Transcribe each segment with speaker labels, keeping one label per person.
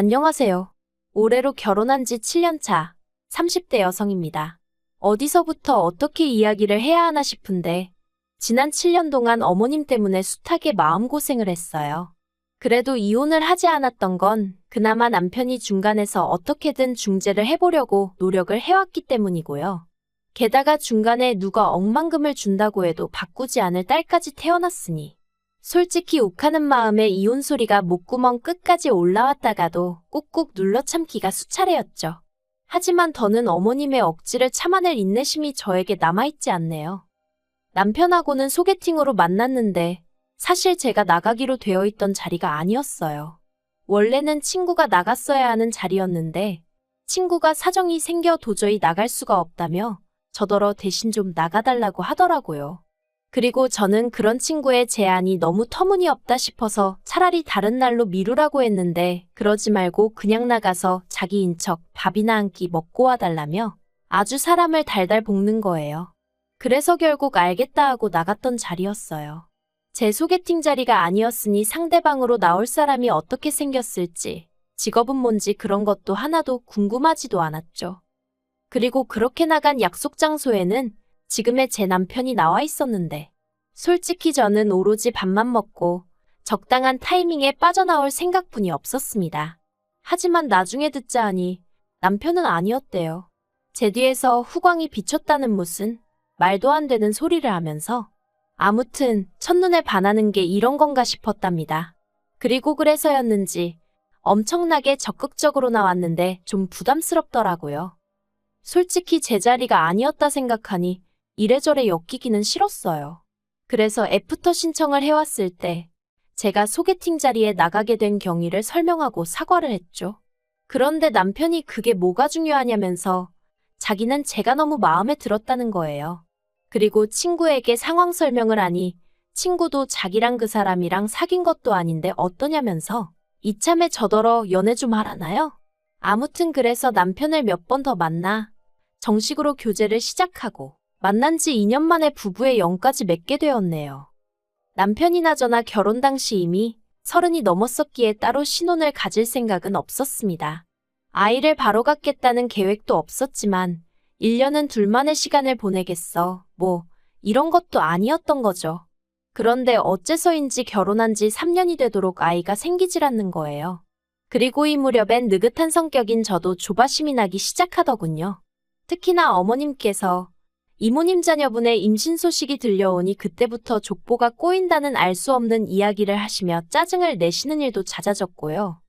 Speaker 1: 안녕하세요. 올해로 결혼한 지 7년 차 30대 여성입니다. 어디서부터 어떻게 이야기를 해야 하나 싶은데 지난 7년 동안 어머님 때문에 숱하게 마음고생을 했어요. 그래도 이혼을 하지 않았던 건 그나마 남편이 중간에서 어떻게든 중재를 해보려고 노력을 해왔기 때문이고요. 게다가 중간에 누가 억만금을 준다고 해도 바꾸지 않을 딸까지 태어났으니 솔직히 욱하는 마음에 이혼 소리가 목구멍 끝까지 올라왔다가도 꾹꾹 눌러 참기가 수차례였죠. 하지만 더는 어머님의 억지를 참아낼 인내심이 저에게 남아있지 않네요. 남편하고는 소개팅으로 만났는데 사실 제가 나가기로 되어 있던 자리가 아니었어요. 원래는 친구가 나갔어야 하는 자리였는데 친구가 사정이 생겨 도저히 나갈 수가 없다며 저더러 대신 좀 나가달라고 하더라고요. 그리고 저는 그런 친구의 제안이 너무 터무니없다 싶어서 차라리 다른 날로 미루라고 했는데 그러지 말고 그냥 나가서 자기 인 척 밥이나 한 끼 먹고 와달라며 아주 사람을 달달 볶는 거예요. 그래서 결국 알겠다 하고 나갔던 자리였어요. 제 소개팅 자리가 아니었으니 상대방으로 나올 사람이 어떻게 생겼을지, 직업은 뭔지 그런 것도 하나도 궁금하지도 않았죠. 그리고 그렇게 나간 약속 장소에는 지금의 제 남편이 나와 있었는데, 솔직히 저는 오로지 밥만 먹고 적당한 타이밍에 빠져나올 생각뿐이 없었습니다. 하지만 나중에 듣자 하니 남편은 아니었대요. 제 뒤에서 후광이 비쳤다는 무슨 말도 안 되는 소리를 하면서 아무튼 첫눈에 반하는 게 이런 건가 싶었답니다. 그리고 그래서였는지 엄청나게 적극적으로 나왔는데 좀 부담스럽더라고요. 솔직히 제 자리가 아니었다 생각하니 이래저래 엮이기는 싫었어요. 그래서 애프터 신청을 해왔을 때 제가 소개팅 자리에 나가게 된 경위를 설명하고 사과를 했죠. 그런데 남편이 그게 뭐가 중요하냐면서 자기는 제가 너무 마음에 들었다는 거예요. 그리고 친구에게 상황 설명을 하니 친구도 자기랑 그 사람이랑 사귄 것도 아닌데 어떠냐면서 이참에 저더러 연애 좀 하라나요? 아무튼 그래서 남편을 몇 번 더 만나 정식으로 교제를 시작하고 만난 지 2년 만에 부부의 영까지 맺게 되었네요. 남편이나 저나 결혼 당시 이미 서른이 넘었었기에 따로 신혼을 가질 생각은 없었습니다. 아이를 바로 갖겠다는 계획도 없었지만 1년은 둘만의 시간을 보내겠어. 뭐, 이런 것도 아니었던 거죠. 그런데 어째서인지 결혼한 지 3년이 되도록 아이가 생기질 않는 거예요. 그리고 이 무렵엔 느긋한 성격인 저도 조바심이 나기 시작하더군요. 특히나 어머님께서 이모님 자녀분의 임신 소식이 들려오니 그때부터 족보가 꼬인다는 알 수 없는 이야기를 하시며 짜증을 내시는 일도 잦아졌고요.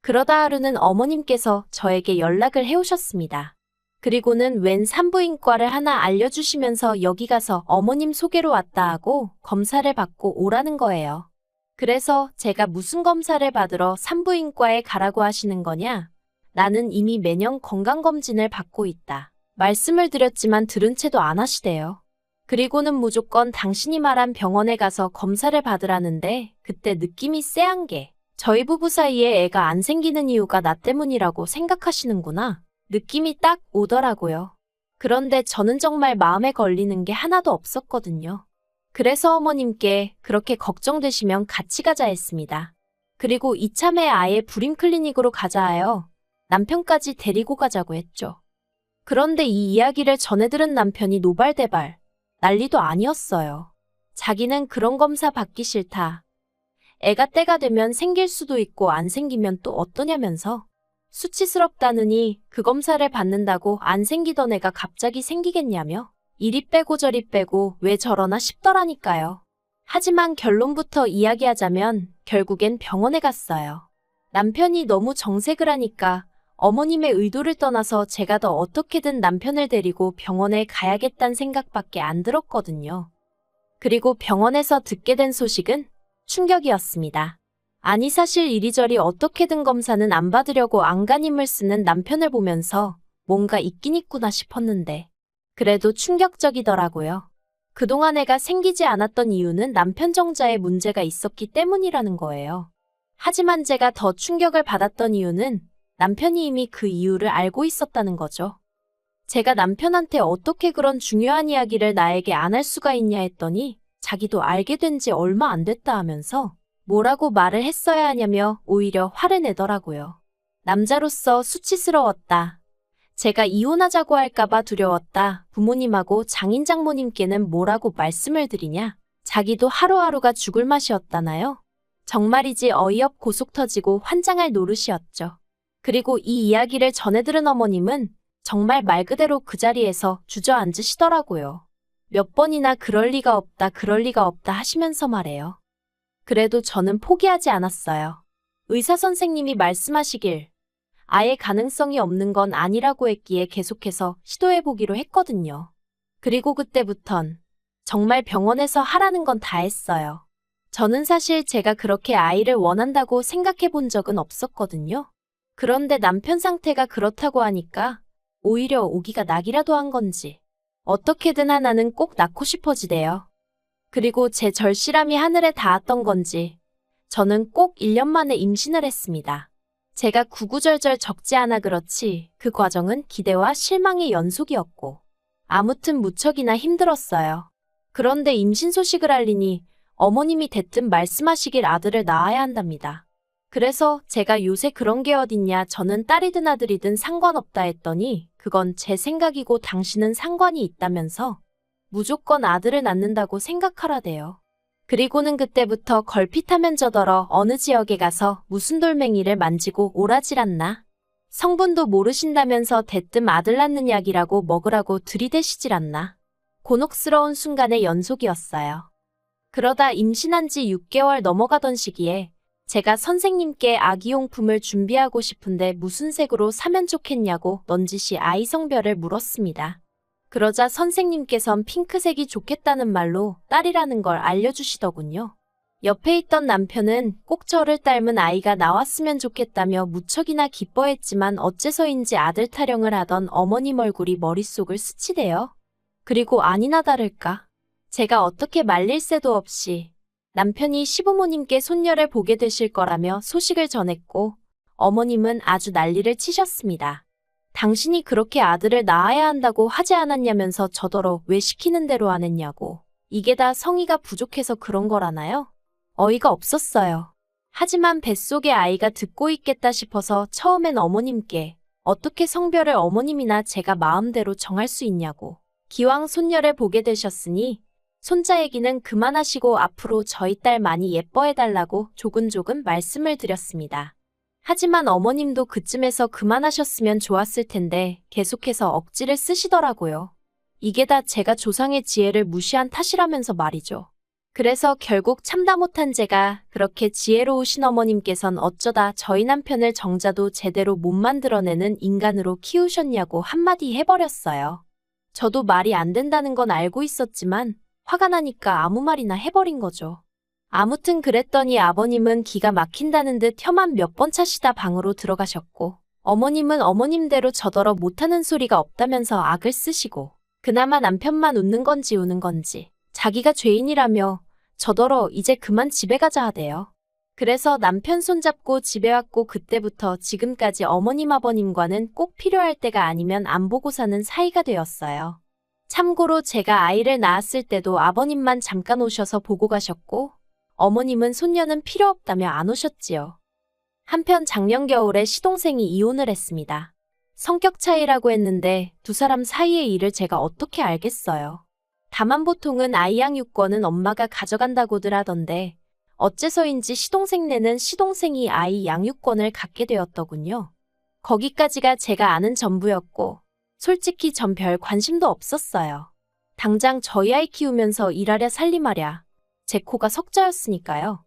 Speaker 1: 그러다 하루는 어머님께서 저에게 연락을 해오셨습니다. 그리고는 웬 산부인과를 하나 알려주시면서 여기 가서 어머님 소개로 왔다 하고 검사를 받고 오라는 거예요. 그래서 제가 무슨 검사를 받으러 산부인과에 가라고 하시는 거냐? 나는 이미 매년 건강검진을 받고 있다. 말씀을 드렸지만 들은 채도 안 하시대요. 그리고는 무조건 당신이 말한 병원에 가서 검사를 받으라는데 그때 느낌이 쎄한 게 저희 부부 사이에 애가 안 생기는 이유가 나 때문이라고 생각하시는구나. 느낌이 딱 오더라고요. 그런데 저는 정말 마음에 걸리는 게 하나도 없었거든요. 그래서 어머님께 그렇게 걱정되시면 같이 가자 했습니다. 그리고 이참에 아예 불임 클리닉으로 가자 하여 남편까지 데리고 가자고 했죠. 그런데 이 이야기를 전해 들은 남편이 노발대발 난리도 아니었어요. 자기는 그런 검사 받기 싫다. 애가 때가 되면 생길 수도 있고 안 생기면 또 어떠냐면서 수치스럽다느니 그 검사를 받는다고 안 생기던 애가 갑자기 생기겠냐며 이리 빼고 저리 빼고 왜 저러나 싶더라니까요. 하지만 결론부터 이야기하자면 결국엔 병원에 갔어요. 남편이 너무 정색을 하니까 어머님의 의도를 떠나서 제가 더 어떻게든 남편을 데리고 병원에 가야겠다는 생각밖에 안 들었거든요. 그리고 병원에서 듣게 된 소식은 충격이었습니다. 아니 사실 이리저리 어떻게든 검사는 안 받으려고 안간힘을 쓰는 남편을 보면서 뭔가 있긴 있구나 싶었는데 그래도 충격적이더라고요. 그동안 애가 생기지 않았던 이유는 남편 정자에 문제가 있었기 때문이라는 거예요. 하지만 제가 더 충격을 받았던 이유는 남편이 이미 그 이유를 알고 있었다는 거죠. 제가 남편한테 어떻게 그런 중요한 이야기를 나에게 안 할 수가 있냐 했더니 자기도 알게 된 지 얼마 안 됐다 하면서 뭐라고 말을 했어야 하냐며 오히려 화를 내더라고요. 남자로서 수치스러웠다. 제가 이혼하자고 할까봐 두려웠다. 부모님하고 장인 장모님께는 뭐라고 말씀을 드리냐? 자기도 하루하루가 죽을 맛이었다나요? 정말이지 어이없 고 속 터지고 환장할 노릇이었죠. 그리고 이 이야기를 전해 들은 어머님은 정말 말 그대로 그 자리에서 주저앉으시더라고요. 몇 번이나 그럴 리가 없다, 그럴 리가 없다 하시면서 말해요. 그래도 저는 포기하지 않았어요. 의사 선생님이 말씀하시길 아예 가능성이 없는 건 아니라고 했기에 계속해서 시도해보기로 했거든요. 그리고 그때부턴 정말 병원에서 하라는 건 다 했어요. 저는 사실 제가 그렇게 아이를 원한다고 생각해 본 적은 없었거든요. 그런데 남편 상태가 그렇다고 하니까 오히려 오기가 낙이라도 한 건지 어떻게든 하나는 꼭 낳고 싶어지대요. 그리고 제 절실함이 하늘에 닿았던 건지 저는 꼭 1년 만에 임신을 했습니다. 제가 구구절절 적지 않아 그렇지 그 과정은 기대와 실망의 연속이었고 아무튼 무척이나 힘들었어요. 그런데 임신 소식을 알리니 어머님이 대뜸 말씀하시길 아들을 낳아야 한답니다. 그래서 제가 요새 그런 게 어딨냐 저는 딸이든 아들이든 상관없다 했더니 그건 제 생각이고 당신은 상관이 있다면서 무조건 아들을 낳는다고 생각하라대요. 그리고는 그때부터 걸핏하면 저더러 어느 지역에 가서 무슨 돌멩이를 만지고 오라질 않나? 성분도 모르신다면서 대뜸 아들 낳는 약이라고 먹으라고 들이대시질 않나? 곤혹스러운 순간의 연속이었어요. 그러다 임신한 지 6개월 넘어가던 시기에 제가 선생님께 아기용품을 준비하고 싶은데 무슨 색으로 사면 좋겠냐고 넌지시 아이 성별을 물었습니다. 그러자 선생님께선 핑크색이 좋겠다는 말로 딸이라는 걸 알려주시더군요. 옆에 있던 남편은 꼭 저를 닮은 아이가 나왔으면 좋겠다며 무척이나 기뻐했지만 어째서인지 아들 타령을 하던 어머님 얼굴이 머릿속을 스치대요. 그리고 아니나 다를까. 제가 어떻게 말릴 새도 없이 남편이 시부모님께 손녀를 보게 되실 거라며 소식을 전했고 어머님은 아주 난리를 치셨습니다. 당신이 그렇게 아들을 낳아야 한다고 하지 않았냐면서 저더러 왜 시키는 대로 안 했냐고. 이게 다 성의가 부족해서 그런 거라나요? 어이가 없었어요. 하지만 뱃속에 아이가 듣고 있겠다 싶어서 처음엔 어머님께 어떻게 성별을 어머님이나 제가 마음대로 정할 수 있냐고. 기왕 손녀를 보게 되셨으니 손자 얘기는 그만하시고 앞으로 저희 딸 많이 예뻐해달라고 조근조근 말씀을 드렸습니다. 하지만 어머님도 그쯤에서 그만하셨으면 좋았을 텐데 계속해서 억지를 쓰시더라고요. 이게 다 제가 조상의 지혜를 무시한 탓이라면서 말이죠. 그래서 결국 참다 못한 제가 그렇게 지혜로우신 어머님께선 어쩌다 저희 남편을 정자도 제대로 못 만들어내는 인간으로 키우셨냐고 한마디 해버렸어요. 저도 말이 안 된다는 건 알고 있었지만 화가 나니까 아무 말이나 해버린 거죠. 아무튼 그랬더니 아버님은 기가 막힌다는 듯 혀만 몇 번 차시다 방으로 들어가셨고, 어머님은 어머님대로 저더러 못하는 소리가 없다면서 악을 쓰시고, 그나마 남편만 웃는 건지 우는 건지, 자기가 죄인이라며 저더러 이제 그만 집에 가자 하대요. 그래서 남편 손잡고 집에 왔고 그때부터 지금까지 어머님 아버님과는 꼭 필요할 때가 아니면 안 보고 사는 사이가 되었어요. 참고로 제가 아이를 낳았을 때도 아버님만 잠깐 오셔서 보고 가셨고, 어머님은 손녀는 필요 없다며 안 오셨지요. 한편 작년 겨울에 시동생이 이혼을 했습니다. 성격 차이라고 했는데 두 사람 사이의 일을 제가 어떻게 알겠어요. 다만 보통은 아이 양육권은 엄마가 가져간다고들 하던데 어째서인지 시동생네는 시동생이 아이 양육권을 갖게 되었더군요. 거기까지가 제가 아는 전부였고 솔직히 전 별 관심도 없었어요. 당장 저희 아이 키우면서 일하랴 살림하랴 제 코가 석자였으니까요.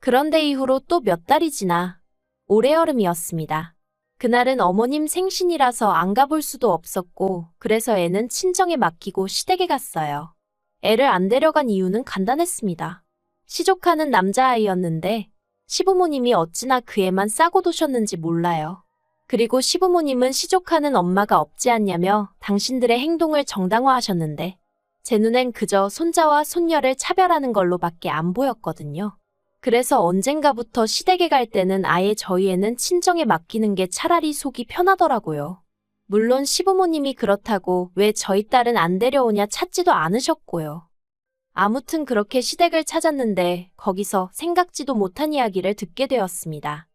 Speaker 1: 그런데 이후로 또 몇 달이 지나 올해 여름이었습니다. 그날은 어머님 생신이라서 안 가볼 수도 없었고 그래서 애는 친정에 맡기고 시댁에 갔어요. 애를 안 데려간 이유는 간단했습니다. 시족하는 남자아이였는데 시부모님이 어찌나 그 애만 싸고 도셨는지 몰라요. 그리고 시부모님은 시족하는 엄마가 없지 않냐며 당신들의 행동을 정당화하셨는데 제 눈엔 그저 손자와 손녀를 차별하는 걸로밖에 안 보였거든요. 그래서 언젠가부터 시댁에 갈 때는 아예 저희 애는 친정에 맡기는 게 차라리 속이 편하더라고요. 물론 시부모님이 그렇다고 왜 저희 딸은 안 데려오냐 찾지도 않으셨고요. 아무튼 그렇게 시댁을 찾았는데 거기서 생각지도 못한 이야기를 듣게 되었습니다.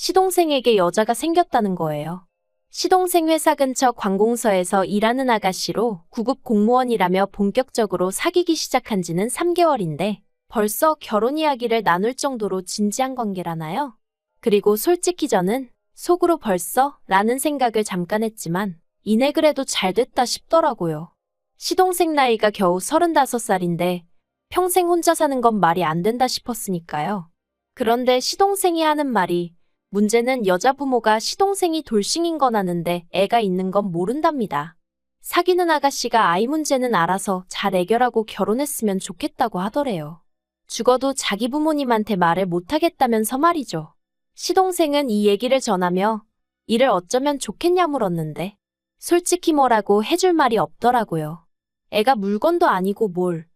Speaker 1: 시동생에게 여자가 생겼다는 거예요. 시동생 회사 근처 관공서에서 일하는 아가씨로 구급 공무원이라며 본격적으로 사귀기 시작한 지는 3개월인데 벌써 결혼 이야기를 나눌 정도로 진지한 관계라나요? 그리고 솔직히 저는 속으로 벌써 라는 생각을 잠깐 했지만 이내 그래도 잘 됐다 싶더라고요. 시동생 나이가 겨우 35살인데 평생 혼자 사는 건 말이 안 된다 싶었으니까요. 그런데 시동생이 하는 말이 문제는 여자 부모가 시동생이 돌싱인 건 아는데 애가 있는 건 모른답니다. 사귀는 아가씨가 아이 문제는 알아서 잘 해결하고 결혼했으면 좋겠다고 하더래요. 죽어도 자기 부모님한테 말을 못하겠다면서 말이죠. 시동생은 이 얘기를 전하며 이를 어쩌면 좋겠냐 물었는데 솔직히 뭐라고 해줄 말이 없더라고요. 애가 물건도 아니고 뭘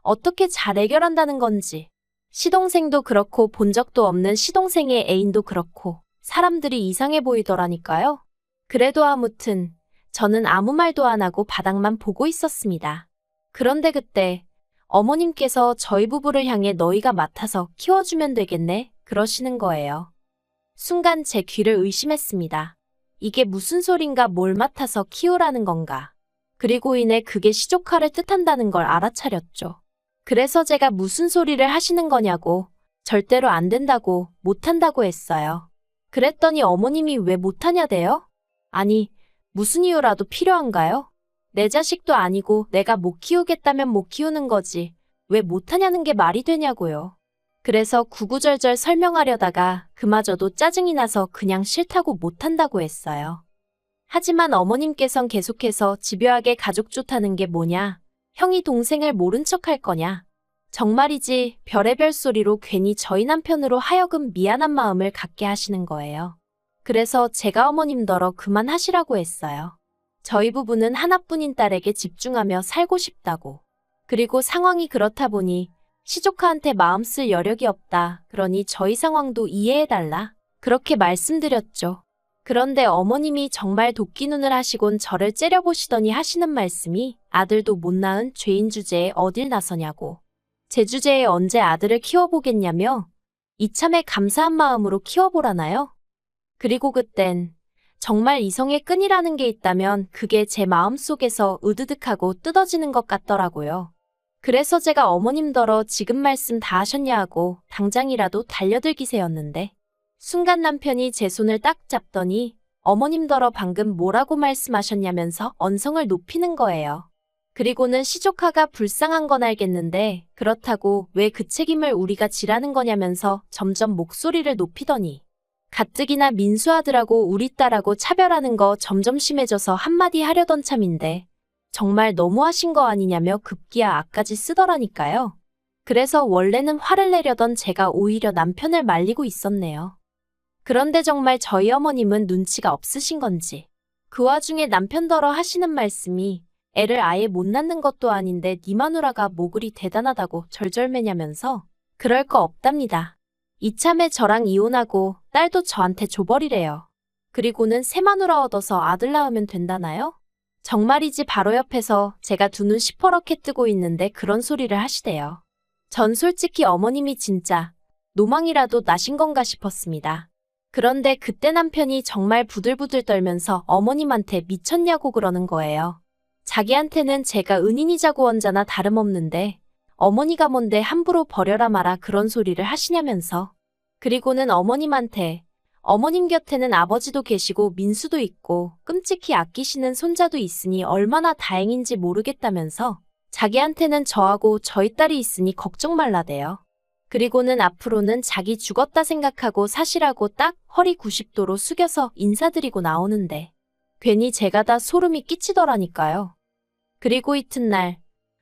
Speaker 1: 어떻게 잘 해결한다는 건지 시동생도 그렇고 본 적도 없는 시동생의 애인도 그렇고 사람들이 이상해 보이더라니까요. 그래도 아무튼 저는 아무 말도 안 하고 바닥만 보고 있었습니다. 그런데 그때 어머님께서 저희 부부를 향해 너희가 맡아서 키워주면 되겠네 그러시는 거예요. 순간 제 귀를 의심했습니다. 이게 무슨 소린가 뭘 맡아서 키우라는 건가. 그리고 이내 그게 시조카를 뜻한다는 걸 알아차렸죠. 그래서 제가 무슨 소리를 하시는 거냐고 절대로 안 된다고 못한다고 했어요. 그랬더니 어머님이 왜 못하냐대요? 아니, 무슨 이유라도 필요한가요? 내 자식도 아니고 내가 못 키우겠다면 못 키우는 거지. 왜 못하냐는 게 말이 되냐고요. 그래서 구구절절 설명하려다가 그마저도 짜증이 나서 그냥 싫다고 못한다고 했어요. 하지만 어머님께선 계속해서 집요하게 가족 좋다는 게 뭐냐? 형이 동생을 모른 척할 거냐? 정말이지 별의별 소리로 괜히 저희 남편으로 하여금 미안한 마음을 갖게 하시는 거예요. 그래서 제가 어머님더러 그만하시라고 했어요. 저희 부부는 하나뿐인 딸에게 집중하며 살고 싶다고. 그리고 상황이 그렇다 보니 시조카한테 마음 쓸 여력이 없다. 그러니 저희 상황도 이해해달라. 그렇게 말씀드렸죠. 그런데 어머님이 정말 도끼 눈을 하시곤 저를 째려보시더니 하시는 말씀이 아들도 못 낳은 죄인 주제에 어딜 나서냐고. 제 주제에 언제 아들을 키워보겠냐며 이참에 감사한 마음으로 키워보라나요? 그리고 그땐 정말 이성의 끈이라는 게 있다면 그게 제 마음 속에서 으드득하고 뜯어지는 것 같더라고요. 그래서 제가 어머님더러 지금 말씀 다 하셨냐 하고 당장이라도 달려들 기세였는데 순간 남편이 제 손을 딱 잡더니 어머님더러 방금 뭐라고 말씀하셨냐면서 언성을 높이는 거예요. 그리고는 시조카가 불쌍한 건 알겠는데 그렇다고 왜 그 책임을 우리가 지라는 거냐면서 점점 목소리를 높이더니 가뜩이나 민수아들하고 우리 딸하고 차별하는 거 점점 심해져서 한마디 하려던 참인데 정말 너무하신 거 아니냐며 급기야 악까지 쓰더라니까요. 그래서 원래는 화를 내려던 제가 오히려 남편을 말리고 있었네요. 그런데 정말 저희 어머님은 눈치가 없으신 건지 그 와중에 남편더러 하시는 말씀이 애를 아예 못 낳는 것도 아닌데 니 마누라가 뭐 그리 대단하다고 절절매냐면서 그럴 거 없답니다. 이참에 저랑 이혼하고 딸도 저한테 줘버리래요. 그리고는 새 마누라 얻어서 아들 낳으면 된다나요? 정말이지 바로 옆에서 제가 두 눈 시퍼렇게 뜨고 있는데 그런 소리를 하시대요. 전 솔직히 어머님이 진짜 노망이라도 나신 건가 싶었습니다. 그런데 그때 남편이 정말 부들부들 떨면서 어머님한테 미쳤냐고 그러는 거예요. 자기한테는 제가 은인이자고 원자나 다름없는데 어머니가 뭔데 함부로 버려라 마라 그런 소리를 하시냐면서 그리고는 어머님한테 어머님 곁에는 아버지도 계시고 민수도 있고 끔찍히 아끼시는 손자도 있으니 얼마나 다행인지 모르겠다면서 자기한테는 저하고 저희 딸이 있으니 걱정 말라대요. 그리고는 앞으로는 자기 죽었다 생각하고 사시라고 딱 허리 90도로 숙여서 인사드리고 나오는데 괜히 제가 다 소름이 끼치더라니까요. 그리고 이튿날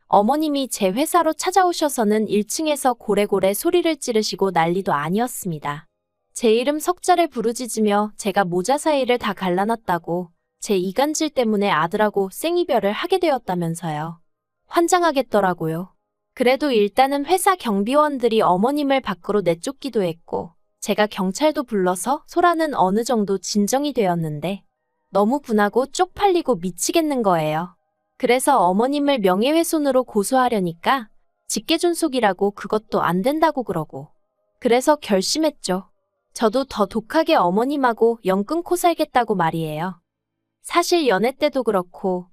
Speaker 1: 어머님이 제 회사로 찾아오셔서는 1층에서 고래고래 소리를 찌르시고 난리도 아니었습니다. 제 이름 석자를 부르짖으며 제가 모자 사이를 다 갈라놨다고 제 이간질 때문에 아들하고 생이별을 하게 되었다면서요. 환장하겠더라고요. 그래도 일단은 회사 경비원들이 어머님을 밖으로 내쫓기도 했고 제가 경찰도 불러서 소라는 어느 정도 진정이 되었는데 너무 분하고 쪽팔리고 미치겠는 거예요. 그래서 어머님을 명예훼손으로 고소하려니까 직계존속이라고 그것도 안 된다고 그러고 그래서 결심했죠. 저도 더 독하게 어머님하고 연 끊고 살겠다고 말이에요. 사실 연애 때도 그렇고,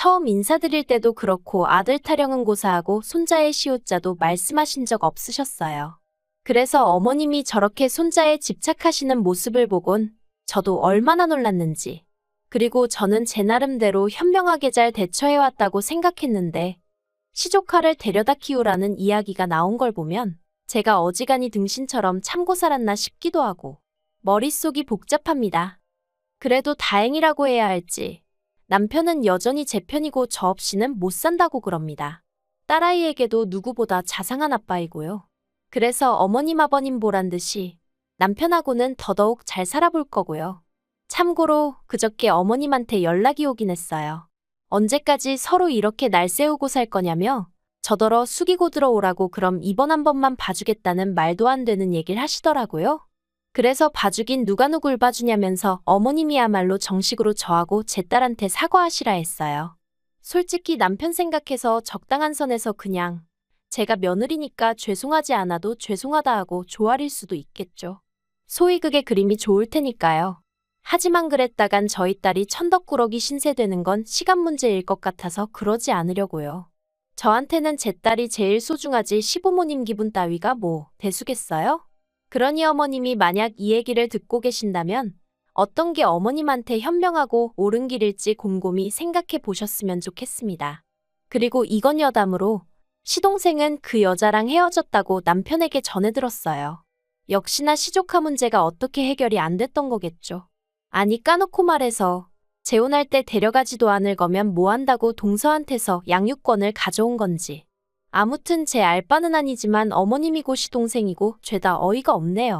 Speaker 1: 처음 인사드릴 때도 그렇고 아들 타령은 고사하고 손자의 시옷자도 말씀하신 적 없으셨어요. 그래서 어머님이 저렇게 손자에 집착하시는 모습을 보곤 저도 얼마나 놀랐는지. 그리고 저는 제 나름대로 현명하게 잘 대처해왔다고 생각했는데, 시조카를 데려다 키우라는 이야기가 나온 걸 보면 제가 어지간히 등신처럼 참고 살았나 싶기도 하고 머릿속이 복잡합니다. 그래도 다행이라고 해야 할지 남편은 여전히 제 편이고 저 없이는 못 산다고 그럽니다. 딸아이에게도 누구보다 자상한 아빠이고요. 그래서 어머님 아버님 보란 듯이 남편하고는 더더욱 잘 살아볼 거고요. 참고로 그저께 어머님한테 연락이 오긴 했어요. 언제까지 서로 이렇게 날 세우고 살 거냐며 저더러 숙이고 들어오라고 그럼 이번 한 번만 봐주겠다는 말도 안 되는 얘기를 하시더라고요. 그래서 봐주긴 누가 누굴 봐주냐면서 어머님이야말로 정식으로 저하고 제 딸한테 사과하시라 했어요. 솔직히 남편 생각해서 적당한 선에서 그냥 제가 며느리니까 죄송하지 않아도 죄송하다 하고 조아릴 수도 있겠죠. 소위 그게 그림이 좋을 테니까요. 하지만 그랬다간 저희 딸이 천덕꾸러기 신세되는 건 시간 문제일 것 같아서 그러지 않으려고요. 저한테는 제 딸이 제일 소중하지 시부모님 기분 따위가 뭐 대수겠어요? 그러니 어머님이 만약 이 얘기를 듣고 계신다면 어떤 게 어머님한테 현명하고 옳은 길일지 곰곰이 생각해 보셨으면 좋겠습니다. 그리고 이건 여담으로 시동생은 그 여자랑 헤어졌다고 남편에게 전해 들었어요. 역시나 시조카 문제가 어떻게 해결이 안 됐던 거겠죠. 아니 까놓고 말해서 재혼할 때 데려가지도 않을 거면 뭐 한다고 동서한테서 양육권을 가져온 건지. 아무튼 제 알바는 아니지만 어머님이고 시동생이고 죄다 어이가 없네요.